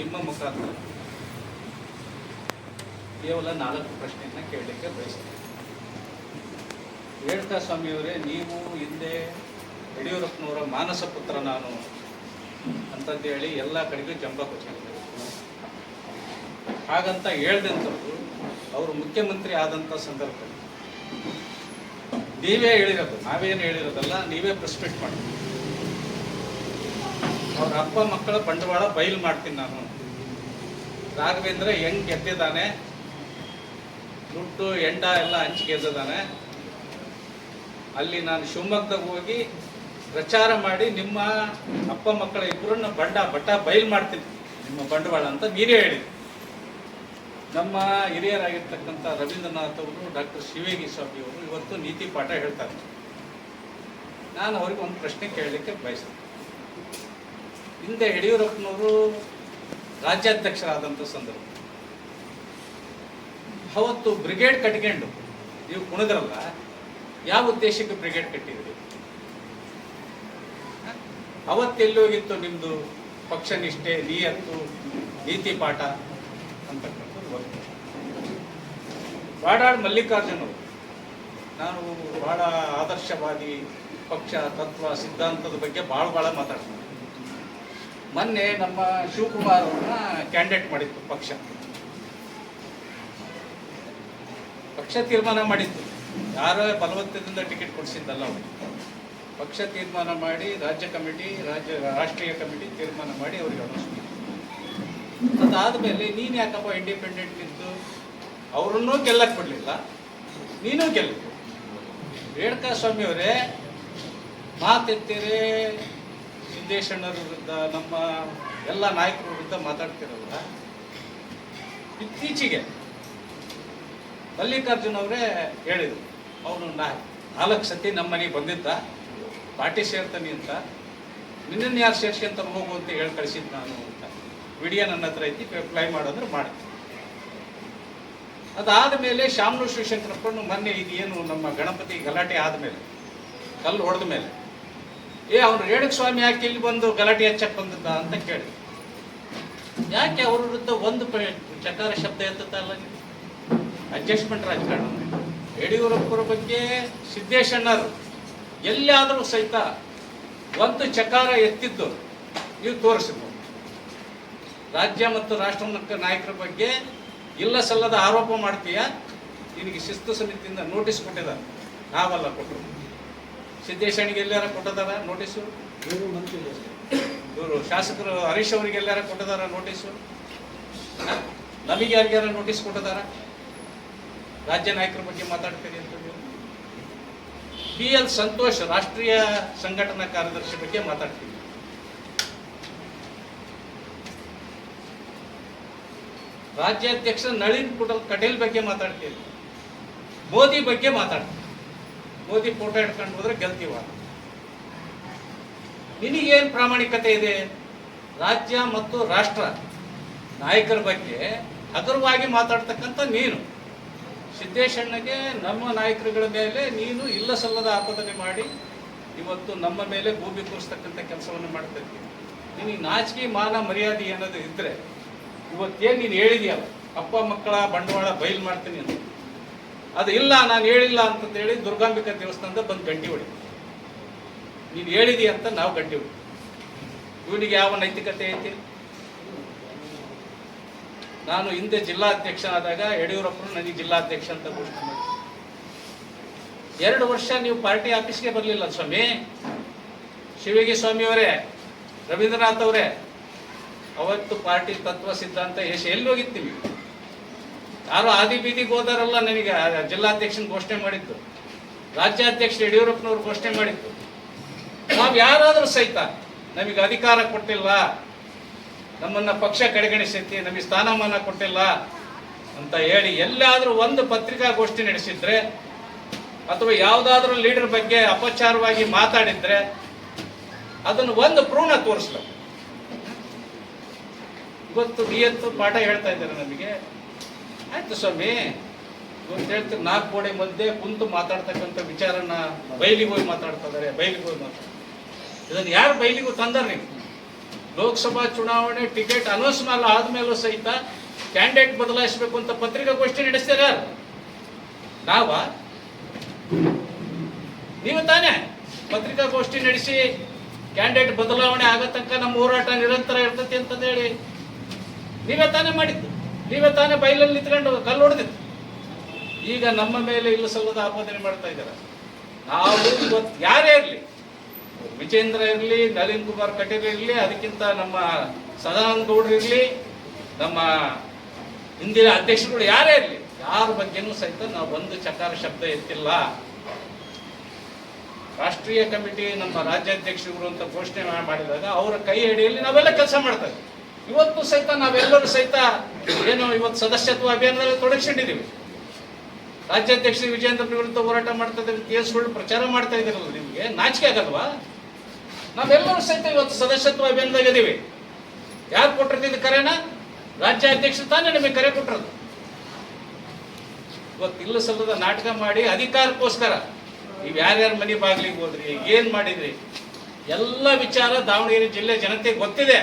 ನಿಮ್ಮ ಮುಖಾಂತರ ಕೇವಲ ನಾಲ್ಕು ಪ್ರಶ್ನೆಯನ್ನ ಕೇಳಲಿಕ್ಕೆ ಬಯಸ್ತೀನಿ. ಹೇಳ್ತಾ ಸ್ವಾಮಿಯವರೇ, ನೀವು ಹಿಂದೆ ಯಡಿಯೂರಪ್ಪನವರ ಮಾನಸ ಪುತ್ರ ನಾನು ಅಂತಂದೇಳಿ ಎಲ್ಲ ಕಡೆಗೂ ಜಂಬ ಕೊಚ್ಚಿದ್ದಾರೆ ಹಾಗಂತ ಹೇಳ್ದಂಥವ್ರು ಅವರು ಮುಖ್ಯಮಂತ್ರಿ ಆದಂಥ ಸಂದರ್ಭದಲ್ಲಿ ನೀವೇ ಹೇಳಿರೋದು, ನಾವೇನು ಹೇಳಿರೋದಲ್ಲ, ನೀವೇ ಪ್ರೆಸ್ಪೆಕ್ಟ್ ಮಾಡ್ತೀವಿ ಮಾಡಿ. ಅವ್ರ ಅಪ್ಪ ಮಕ್ಕಳ ಬಂಡವಾಳ ಬಯಲು ಮಾಡ್ತೀನಿ ನಾನು ರಾಘವೇಂದ್ರ ಹೆಂಗ್ ಗೆದ್ದಿದ್ದಾನೆ? ದುಡ್ಡು, ಎಂಡ ಎಲ್ಲ ಹಂಚಿ ಗೆದ್ದಿದ್ದಾನೆ. ಅಲ್ಲಿ ನಾನು ಶಿವಮೊಗ್ಗದಾಗ ಹೋಗಿ ಪ್ರಚಾರ ಮಾಡಿ ನಿಮ್ಮ ಅಪ್ಪ ಮಕ್ಕಳ ಇಬ್ಬರನ್ನ ಬಂಡ ಬಟ್ಟ ಬಯಲು ಮಾಡ್ತೀನಿ. ನಿಮ್ಮ ಬಂಡವಾಳ ಅಂತ ನೀರೇ ಹೇಳಿ ನಮ್ಮ ಹಿರಿಯರಾಗಿರ್ತಕ್ಕಂಥ ರವೀಂದ್ರನಾಥ್ ಅವರು, ಡಾಕ್ಟರ್ ಶಿವೇಗಿ ಸ್ವಾಮಿ ಅವರು ಇವತ್ತು ನೀತಿ ಪಾಠ ಹೇಳ್ತಾರೆ. ನಾನು ಅವ್ರಿಗೆ ಒಂದು ಪ್ರಶ್ನೆ ಕೇಳಲಿಕ್ಕೆ ಬಯಸ್ತೇನೆ. ಹಿಂದೆ ಯಡಿಯೂರಪ್ಪನವರು ರಾಜ್ಯಾಧ್ಯಕ್ಷರಾದಂಥ ಸಂದರ್ಭ. ಅವತ್ತು ಬ್ರಿಗೇಡ್ ಕಟ್ಕೊಂಡು ನೀವು ಕುಣಿದ್ರಲ್ಲ, ಯಾವ ಉದ್ದೇಶಕ್ಕೆ ಬ್ರಿಗೇಡ್ ಕಟ್ಟಿದ್ರಿ? ಅವತ್ತೆಲ್ಲೋಗಿತ್ತು ಅವತ್ತೆಲ್ಲಿ ಹೋಗಿತ್ತು ನಿಮ್ಮದು ಪಕ್ಷ ನಿಷ್ಠೆ, ನಿಯತ್ತು, ನೀತಿ ಪಾಠ ಅಂತಕ್ಕಂಥದ್ದು ವಾಡಾಳ್ ಮಲ್ಲಿಕಾರ್ಜುನ್ ನಾನು ಬಹಳ ಆದರ್ಶವಾದಿ ಪಕ್ಷ, ತತ್ವ, ಸಿದ್ಧಾಂತದ ಬಗ್ಗೆ ಭಾಳ ಭಾಳ ಮಾತಾಡ್ತೀನಿ. ಮೊನ್ನೆ ನಮ್ಮ ಶಿವಕುಮಾರ್ ಅವ್ರನ್ನ ಕ್ಯಾಂಡಿಡೇಟ್ ಮಾಡಿತ್ತು ಪಕ್ಷ. ಪಕ್ಷ ತೀರ್ಮಾನ ಮಾಡಿತ್ತು ಯಾರೋ ಬಲವಂತದಿಂದ ಟಿಕೆಟ್ ಕೊಡಿಸಿದ್ದಲ್ಲ ಅವರು. ಪಕ್ಷ ತೀರ್ಮಾನ ಮಾಡಿ ರಾಜ್ಯ ಕಮಿಟಿ, ರಾಜ್ಯ, ರಾಷ್ಟ್ರೀಯ ಕಮಿಟಿ ತೀರ್ಮಾನ ಮಾಡಿ ಅವ್ರಿಗೆ ಅನೌನ್ಸ್ ಅದಾದ್ಮೇಲೆ ನೀನು ಯಾಕಪ್ಪ ಇಂಡಿಪೆಂಡೆಂಟ್ ಇದ್ದು? ಅವರನ್ನೂ ಗೆಲ್ಲಕ್ಕೆ ಬಿಡಲಿಲ್ಲ. ನೀನು ಗೆಲ್ಲ ರೇಣುಕಾ ಸ್ವಾಮಿ ಅವರೇ ಮಾತೆತ್ತಿರೆ ಸಿದ್ದೇಶಣ್ಣರ ವಿರುದ್ಧ ನಮ್ಮ ಎಲ್ಲ ನಾಯಕರ ವಿರುದ್ಧ ಮಾತಾಡ್ತಿರಲ್ಲ ಇತ್ತೀಚೆಗೆ ಮಲ್ಲಿಕಾರ್ಜುನ್ ಅವರೇ ಹೇಳಿದರು, ಅವನು ನಾ ನಾಲ್ಕು ಸತಿ ನಮ್ಮ ಮನೆಗೆ ಬಂದಿದ್ದ, ಪಾರ್ಟಿ ಸೇರ್ತಾನೆ ಅಂತ. ನಿನ್ನನ್ನು ಯಾರು ಸೇರ್ಸ್ಕೊಂತ ಹೋಗು ಅಂತ ಹೇಳಿ ಕಳಿಸಿದ್ದು ನಾನು ಅಂತ. ವಿಡಿಯೋ ನನ್ನ ಹತ್ರ ಐತಿ ಅಪ್ಲೈ ಮಾಡೋದ್ರೆ ಮಾಡಿ. ಅದಾದ ಮೇಲೆ ಶಾಮನು ಶಿವಶಂಕರಪ್ಪನು ಮೊನ್ನೆ ಇದೇನು ನಮ್ಮ ಗಣಪತಿ ಗಲಾಟೆ ಆದಮೇಲೆ, ಕಲ್ಲು ಹೊಡೆದ ಮೇಲೆ ಏ, ಅವನು ರೇಣುಕ ಸ್ವಾಮಿ ಯಾಕೆ ಇಲ್ಲಿ ಬಂದು ಗಲಾಟೆ ಹಚ್ಚಕ್ ಬಂದದ್ದ ಅಂತ ಕೇಳಿ. ಯಾಕೆ ಅವ್ರ ವಿರುದ್ಧ ಒಂದು ಚಕಾರ ಶಬ್ದ ಎತ್ತಲ್ಲ ಅಡ್ಜಸ್ಟ್ಮೆಂಟ್ ರಾಜಕಾರಣ. ಯಡಿಯೂರಪ್ಪರ ಬಗ್ಗೆ ಸಿದ್ದೇಶಣ್ಣರು ಎಲ್ಲಿಯಾದರೂ ಸಹಿತ ಒಂದು ಚಕಾರ ಎತ್ತಿದ್ದು ನೀವು ತೋರಿಸಿದ್ರು ರಾಜ್ಯ ಮತ್ತು ರಾಷ್ಟ್ರ ನಾಯಕರ ಬಗ್ಗೆ ಇಲ್ಲ ಸಲ್ಲದ ಆರೋಪ ಮಾಡ್ತೀಯಾ? ನಿನಗೆ ಶಿಸ್ತು ಸಮಿತಿಯಿಂದ ನೋಟಿಸ್ ಕೊಟ್ಟಿದ್ದಾರೆ. ನಾವೆಲ್ಲ ಕೊಟ್ಟರು ಸಿದ್ದೇಶನಿಗೆ ಎಲ್ಲಾರ ಕೊಟ್ಟಿದಾರ ನೋಟಿಸು ಇವರು ಶಾಸಕರು ಹರೀಶ್ ಅವರಿಗೆ ಎಲ್ಲಾರ ಕೊಟ್ಟಿದಾರ ನೋಟಿಸು? ನಮಗೆ ಯಾರಿಗಾರ ನೋಟಿಸ್ ಕೊಟ್ಟಿದಾರ? ರಾಜ್ಯ ನಾಯಕರ ಬಗ್ಗೆ ಮಾತಾಡ್ತೀರಿ ಅಂತ ಪಿ ಎಲ್ ಸಂತೋಷ್ ರಾಷ್ಟ್ರೀಯ ಸಂಘಟನಾ ಕಾರ್ಯದರ್ಶಿ ಬಗ್ಗೆ ಮಾತಾಡ್ತೀವಿ ರಾಜ್ಯಾಧ್ಯಕ್ಷ ನಳಿನ್ ಕುಟಲ್ ಕಟೇಲ್ ಬಗ್ಗೆ ಮಾತಾಡ್ತೀವಿ ಮೋದಿ ಬಗ್ಗೆ ಮಾತಾಡ್ತೀವಿ ಮೋದಿ ಫೋಟೋ ಹಿಡ್ಕೊಂಡು ಹೋದ್ರೆ ಗೆಲ್ತೀವ ನಿನಗೇನು ಪ್ರಾಮಾಣಿಕತೆ ಇದೆ? ರಾಜ್ಯ ಮತ್ತು ರಾಷ್ಟ್ರ ನಾಯಕರ ಬಗ್ಗೆ ಹಗುರವಾಗಿ ಮಾತಾಡ್ತಕ್ಕಂಥ ನೀನು. ಸಿದ್ದೇಶಣ್ಣಗೆ ನಮ್ಮ ನಾಯಕರುಗಳ ಮೇಲೆ ನೀನು ಇಲ್ಲ ಸಲ್ಲದ ಆಪಾದನೆ ಮಾಡಿ, ಇವತ್ತು ನಮ್ಮ ಮೇಲೆ ಭೂಮಿ ಕೂರಿಸ್ತಕ್ಕಂಥ ಕೆಲಸವನ್ನು ಮಾಡ್ತಾ ನಿನಗೆ ನಾಚಿಕೆ, ಮಾನ, ಮರ್ಯಾದೆ ಅನ್ನೋದು ಇದ್ರೆ ಇವತ್ತೇನು ನೀನು ಹೇಳಿದೆಯಲ್ಲ, ಅಪ್ಪ ಮಕ್ಕಳ ಬಂಡವಾಳ ಬಯಲು ಮಾಡ್ತೀನಿ ಅಂತ. ಅದು ಇಲ್ಲ, ನಾನು ಹೇಳಿಲ್ಲ ಅಂತಂದೇಳಿ ದುರ್ಗಾಂಬಿಕಾ ದೇವಸ್ಥಾನದ ಬಂದು ಗಂಟಿ ಹೊಡಿ. ನೀನು ಹೇಳಿದಿ ಅಂತ ನಾವು ಗಂಟಿ ಹೊಡಿ. ಇವನಿಗೆ ಯಾವ ನೈತಿಕತೆ ಐತಿ? ನಾನು ಹಿಂದೆ ಜಿಲ್ಲಾಧ್ಯಕ್ಷನಾದಾಗ ಆದಾಗ ನನಗೆ ಜಿಲ್ಲಾಧ್ಯಕ್ಷ ಅಂತ ಘೋಷಣೆ ಮಾಡಿ ಎರಡು ವರ್ಷ ನೀವು ಪಾರ್ಟಿ ಆಫೀಸ್ಗೆ ಬರಲಿಲ್ಲ ಸ್ವಾಮಿ. ಶಿವಗಿ ಸ್ವಾಮಿ ಅವರೇ, ರವೀಂದ್ರನಾಥ್ ಅವರೇ, ಅವತ್ತು ಪಾರ್ಟಿ ತತ್ವ ಸಿದ್ಧಾಂತ ಎಷ್ಟು ಎಲ್ಲಿ ಹೋಗಿರ್ತೀವಿ ಯಾರೋ ಆದಿ ಬೀದಿಗೆ ಹೋದಾರಲ್ಲ ನನಗೆ ಜಿಲ್ಲಾಧ್ಯಕ್ಷನ ಘೋಷಣೆ ಮಾಡಿದ್ದು. ರಾಜ್ಯಾಧ್ಯಕ್ಷ ಯಡಿಯೂರಪ್ಪನವ್ರು ಘೋಷಣೆ ಮಾಡಿದ್ದು. ನಾವು ಯಾರಾದರೂ ಸಹಿತ ನಮಗೆ ಅಧಿಕಾರ ಕೊಟ್ಟಿಲ್ಲ, ನಮ್ಮನ್ನ ಪಕ್ಷ ಕಡೆಗಣಿಸೈತಿ, ನಮಗೆ ಸ್ಥಾನಮಾನ ಕೊಟ್ಟಿಲ್ಲ ಅಂತ ಹೇಳಿ ಎಲ್ಲಾದರೂ ಒಂದು ಪತ್ರಿಕಾಗೋಷ್ಠಿ ನಡೆಸಿದ್ರೆ ಅಥವಾ ಯಾವುದಾದ್ರೂ ಲೀಡರ್ ಬಗ್ಗೆ ಅಪಚಾರವಾಗಿ ಮಾತಾಡಿದ್ರೆ ಅದನ್ನು ಒಂದು ಪ್ರೂಣ ತೋರಿಸ್ಬೇಕು. ಇವತ್ತು ನಿಯತ್ತು ಪಾಠ ಹೇಳ್ತಾ ಇದ್ದಾರೆ ನಮಗೆ. ಆಯ್ತು ಸ್ವಾಮಿ. ಅಂತ ಹೇಳ್ತೀವಿ ನಾಲ್ಕು ಗೋಡೆ ಮಧ್ಯೆ ಕುಂತು ಮಾತಾಡ್ತಕ್ಕಂಥ ವಿಚಾರನ ಬೈಲಿಗೆ ಹೋಗಿ ಮಾತಾಡ್ತಾ ಇದ್ದಾರೆ, ಬಯಲಿಗೆ ಹೋಗಿ ಮಾತಾಡ್ತಾರೆ ಇದನ್ನು ಯಾರು ಬೈಲಿಗೂ ತಂದಾರ ನೀವು? ಲೋಕಸಭಾ ಚುನಾವಣೆ ಟಿಕೆಟ್ ಅನೌನ್ಸ್ ಮಾಡಲ್ಲ ಆದ್ಮೇಲೂ ಸಹಿತ ಕ್ಯಾಂಡಿಡೇಟ್ ಬದಲಾಯಿಸಬೇಕು ಅಂತ ಪತ್ರಿಕಾಗೋಷ್ಠಿ ನಡೆಸ್ತಾರೆ ಯಾರು? ನಾವ? ನೀವು ತಾನೇ ಪತ್ರಿಕಾಗೋಷ್ಠಿ ನಡೆಸಿ ಕ್ಯಾಂಡಿಡೇಟ್ ಬದಲಾವಣೆ ಆಗೋ ತನಕ ನಮ್ಮ ಹೋರಾಟ ನಿರಂತರ ಇರ್ತೈತಿ ಅಂತಂದೇಳಿ ನೀವೇ ತಾನೇ ಮಾಡಿದ್ದು. ನೀವೇ ತಾನೇ ಬೈಲಲ್ಲಿ ನಿಂತ್ಕೊಂಡು ಕಲ್ಲು ಹೊಡೆದಿತ್ತು ಈಗ ನಮ್ಮ ಮೇಲೆ ಇಲ್ಲ ಸಲ್ಲದ ಆಪಾದನೆ ಮಾಡ್ತಾ ಇದ್ದಾರೆ. ನಾವು ಇವತ್ತು ಯಾರೇ ಇರಲಿ, ವಿಜೇಂದ್ರ ಇರಲಿ, ನಳಿನ್ ಕುಮಾರ್ ಕಟೀಲ್ ಇರಲಿ, ಅದಕ್ಕಿಂತ ನಮ್ಮ ಸದಾನಂದ ಗೌಡ್ರು ಇರಲಿ, ನಮ್ಮ ಹಿಂದಿನ ಅಧ್ಯಕ್ಷರುಗಳು ಯಾರೇ ಇರಲಿ, ಯಾರ ಬಗ್ಗೆನೂ ಸಹಿತ ನಾವು ಒಂದು ಚಕಾರ ಶಬ್ದ ಎತ್ತಿಲ್ಲ. ರಾಷ್ಟ್ರೀಯ ಕಮಿಟಿ ನಮ್ಮ ರಾಜ್ಯಾಧ್ಯಕ್ಷರು ಅಂತ ಘೋಷಣೆ ಮಾಡಿದಾಗ ಅವರ ಕೈ ಅಡಿಯಲ್ಲಿ ನಾವೆಲ್ಲ ಕೆಲಸ ಮಾಡ್ತಾ ಇದ್ದೀವಿ ಇವತ್ತು ಸಹಿತ ನಾವೆಲ್ಲರೂ ಸಹಿತ ಏನು ಇವತ್ತು ಸದಸ್ಯತ್ವ ಅಭಿಯಾನದಲ್ಲಿ ತೊಡಗಿಸಿಕೊಂಡಿದ್ದೀವಿ. ರಾಜ್ಯಾಧ್ಯಕ್ಷ ವಿಜೇಂದ್ರ ವಿರುದ್ಧ ಹೋರಾಟ ಮಾಡ್ತಾ ಇದ್ದೀವಿ ಕೇಸ್ಗಳು ಪ್ರಚಾರ ಮಾಡ್ತಾ ಇದ್ದೀರಲ್ಲ ನಿಮಗೆ, ನಾಚಿಕೆ ಆಗಲ್ವಾ? ನಾವೆಲ್ಲರೂ ಸಹಿತ ಇವತ್ತು ಸದಸ್ಯತ್ವ ಅಭಿಯಾನದಾಗ ಇದೀವಿ ಯಾರು ಕೊಟ್ಟಿರ್ತಿದ್ದು ಕರೆನ? ರಾಜ್ಯಾಧ್ಯಕ್ಷ ತಾನೇ ನಿಮಗೆ ಕರೆ ಕೊಟ್ಟಿರೋದು. ಇವತ್ತು ಇಲ್ಲ ಸಲ್ಲದ ನಾಟಕ ಮಾಡಿ ಅಧಿಕಾರಕ್ಕೋಸ್ಕರ ನೀವು ಯಾರ್ಯಾರ ಮನೆ ಬಾಗಿಲಿಗೆ ಹೋದ್ರಿ, ಏನ್ ಮಾಡಿದ್ರಿ, ಎಲ್ಲ ವಿಚಾರ ದಾವಣಗೆರೆ ಜಿಲ್ಲೆ ಜನತೆಗೆ ಗೊತ್ತಿದೆ.